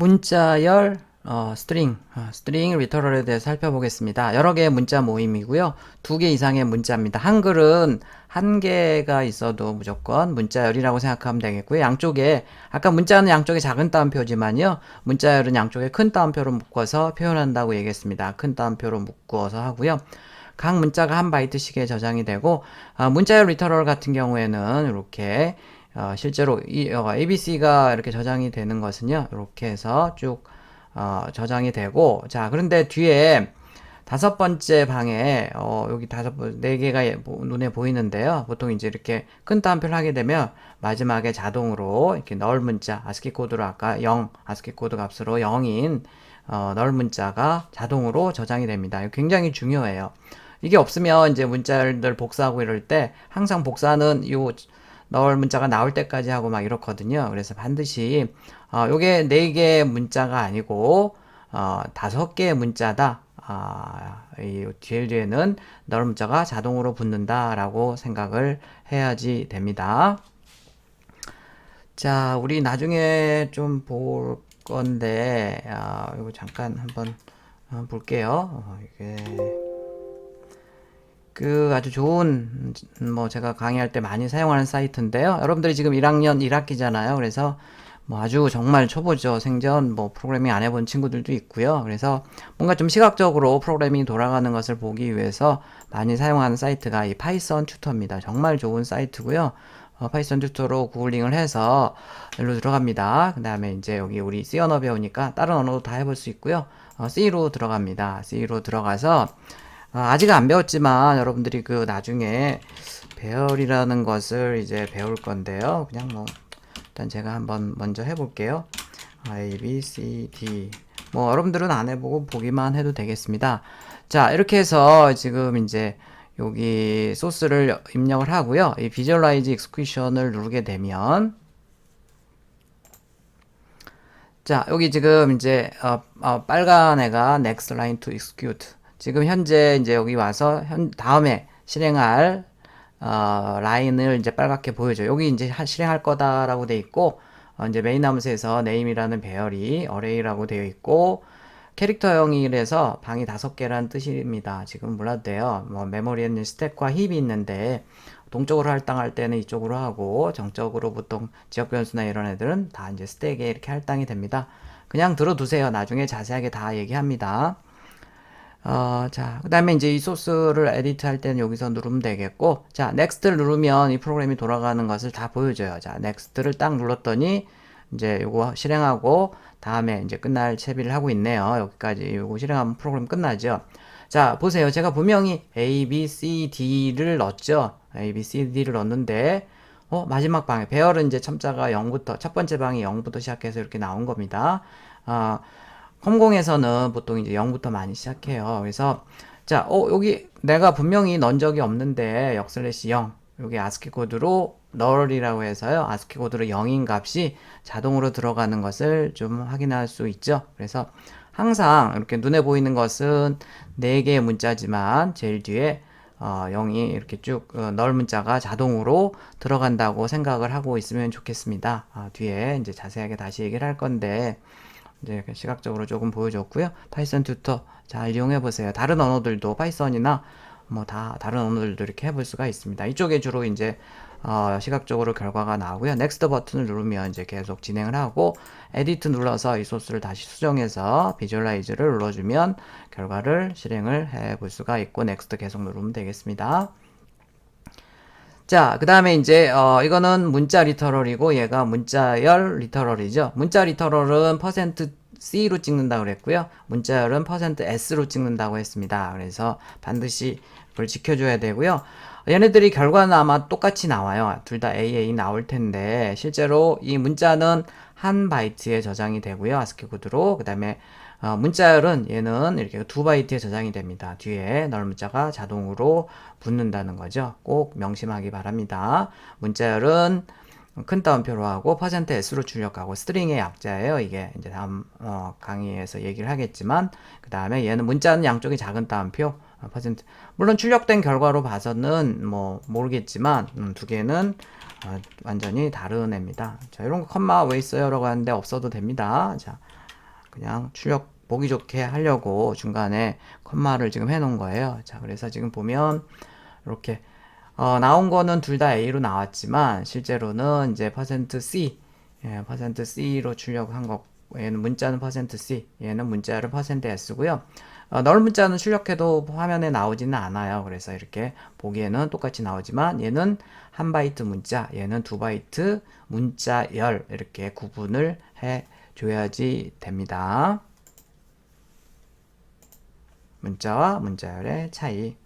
문자열 어, 스트링, 어, 스트링 리터럴에 대해서 살펴보겠습니다. 여러 개의 문자 모임이고요. 두 개 이상의 문자입니다. 한글은 한 개가 있어도 무조건 문자열이라고 생각하면 되겠고요. 양쪽에 아까 문자는 양쪽에 작은 따옴표지만요. 문자열은 양쪽에 큰 따옴표로 묶어서 표현한다고 얘기했습니다. 큰 따옴표로 묶어서 하고요. 각 문자가 한 바이트씩에 저장이 되고 아, 문자열 리터럴 같은 경우에는 이렇게 어, 실제로 이 어, ABC가 이렇게 저장이 되는 것은요. 이렇게 해서 쭉 어, 저장이 되고 자 그런데 뒤에 다섯 번째 방에 어, 여기 다섯 번네 개가 예- 보- 눈에 보이는데요. 보통 이제 이렇게 큰 따옴표를 하게 되면 마지막에 자동으로 이렇게 널 문자 아스키 코드로 아까 0 아스키 코드 값으로 0인 어, 널 문자가 자동으로 저장이 됩니다. 굉장히 중요해요. 이게 없으면 이제 문자들 복사하고 이럴 때 항상 복사는 요 널 문자가 나올 때까지 하고 막 이렇거든요. 그래서 반드시 어, 요게 네 개의 문자가 아니고 어, 다섯 개의 문자다. 아, 이 뒤에 뒤에는 널 문자가 자동으로 붙는다라고 생각을 해야지 됩니다. 자, 우리 나중에 좀 볼 건데, 아, 이거 잠깐 한번 어, 볼게요. 어, 이게 그 아주 좋은 음, 뭐 제가 강의할 때 많이 사용하는 사이트인데요. 여러분들이 지금 1학년 1학기잖아요. 그래서 뭐 아주 정말 초보죠. 생전 뭐 프로그래밍 안 해본 친구들도 있고요. 그래서 뭔가 좀 시각적으로 프로그래밍이 돌아가는 것을 보기 위해서 많이 사용하는 사이트가 이 파이썬 튜터입니다. 정말 좋은 사이트고요. 어, 파이썬 튜터로 구글링을 해서 일로 들어갑니다. 그 다음에 이제 여기 우리 C 언어 배우니까 다른 언어도 다 해볼 수 있고요. 어, C로 들어갑니다. C로 들어가서 어, 아직 안 배웠지만 여러분들이 그 나중에 배열이라는 것을 이제 배울 건데요. 그냥 뭐 일단 제가 한번 먼저 해볼게요. A, B, C, D. 뭐 여러분들은 안 해보고 보기만 해도 되겠습니다. 자 이렇게 해서 지금 이제 여기 소스를 입력을 하고요. 이 비주얼라이즈 익스큐션을 누르게 되면 자, 여기 지금 이제 어, 어, 빨간 애가 next line to. 지금 현재 이제 여기 와서 현 다음에 실행할 어, 라인을 이제 빨갛게 보여줘. 여기 이제 하- 실행할 거다라고 돼 있고 어, 이제 메인 함수에서 name이라는 배열이 array라고 되어 있고 캐릭터형이라서 방이 다섯 개란 뜻입니다. 지금 몰라도 돼요. 뭐 메모리에는 스택과 힙이 있는데 동쪽으로 할당할 때는 이쪽으로 하고 정적으로 보통 지역 변수나 이런 애들은 다 이제 스택에 이렇게 할당이 됩니다. 그냥 들어두세요. 나중에 자세하게 다 얘기합니다. 어, 자, 그 다음에 이제 이 소스를 에디트 할 때는 여기서 누르면 되겠고, 자, 넥스트를 누르면 이 프로그램이 돌아가는 것을 다 보여줘요. 자, 넥스트를 딱 눌렀더니, 이제 요거 실행하고, 다음에 이제 끝날 채비를 하고 있네요. 여기까지 요거 실행하면 프로그램 끝나죠. 자, 보세요. 제가 분명히 A, B, C, D를 넣었죠. A, B, C, D를 넣었는데, 어, 마지막 방에, 배열은 이제 첨자가 0부터, 첫 번째 방이 0부터 시작해서 이렇게 나온 겁니다. 아, 컴공에서는 보통 이제 0부터 많이 시작해요. 그래서 자, 어, 여기 내가 분명히 넣은 적이 없는데 역슬래시 0 여기 아스키 코드로 널이라고 해서요. 아스키 코드로 0인 값이 자동으로 들어가는 것을 좀 확인할 수 있죠. 그래서 항상 이렇게 눈에 보이는 것은 4개의 문자지만 제일 뒤에 어, 0이 이렇게 쭉 어, 널 문자가 자동으로 들어간다고 생각을 하고 있으면 좋겠습니다. 아, 뒤에 이제 자세하게 다시 얘기를 할 건데 이제 그 시각적으로 조금 보여줬고요. 파이썬 튜터 잘 이용해 보세요. 다른 언어들도 파이썬이나 뭐 다 다른 언어들도 이렇게 해볼 수가 있습니다. 이쪽에 주로 이제 어, 시각적으로 결과가 나오고요. 넥스트 버튼을 누르면 이제 계속 진행을 하고 에디트 눌러서 이 소스를 다시 수정해서 비주얼라이즈를 눌러주면 결과를 실행을 해 볼 수가 있고 넥스트 계속 누르면 되겠습니다. 자, 그 다음에 이제, 어, 이거는 문자 리터럴이고, 얘가 문자열 리터럴이죠. 문자 리터럴은 퍼센트 %C로 찍는다고 그랬고요. 문자열은 퍼센트 %S로 찍는다고 했습니다. 그래서 반드시 그걸 지켜줘야 되고요. 얘네들이 결과는 아마 똑같이 나와요. 둘 다 AA 나올 텐데, 실제로 이 문자는 한 바이트에 저장이 되고요. 아스키 코드로. 그 다음에 어, 문자열은 얘는 이렇게 두 바이트에 저장이 됩니다. 뒤에 널 문자가 자동으로 붙는다는 거죠. 꼭 명심하기 바랍니다. 문자열은 큰 따옴표로 하고 퍼센트 S로 출력하고 스트링의 약자예요. 이게 이제 다음 어, 강의에서 얘기를 하겠지만 그 다음에 얘는 문자는 양쪽이 작은 따옴표 어, 퍼센트 물론 출력된 결과로 봐서는 뭐 모르겠지만 음, 두 개는 어, 완전히 다른 애입니다. 자 이런 거 컴마 왜 있어요? 라고 하는데 없어도 됩니다. 자 그냥 출력 보기 좋게 하려고 중간에 컴마를 지금 해 놓은 거예요. 자, 그래서 지금 보면 이렇게 어, 나온 거는 둘 다 A로 나왔지만 실제로는 이제 퍼센트 %C, 예, 퍼센트 %C로 출력한 거. 얘는 문자는 퍼센트 %C, 얘는 문자를 퍼센트 S고요. 어, 넓은 문자는 출력해도 화면에 나오지는 않아요. 그래서 이렇게 보기에는 똑같이 나오지만 얘는 한 바이트 문자, 얘는 두 바이트 문자열 이렇게 구분을 해 줘야지 됩니다. 문자와 문자열의 차이.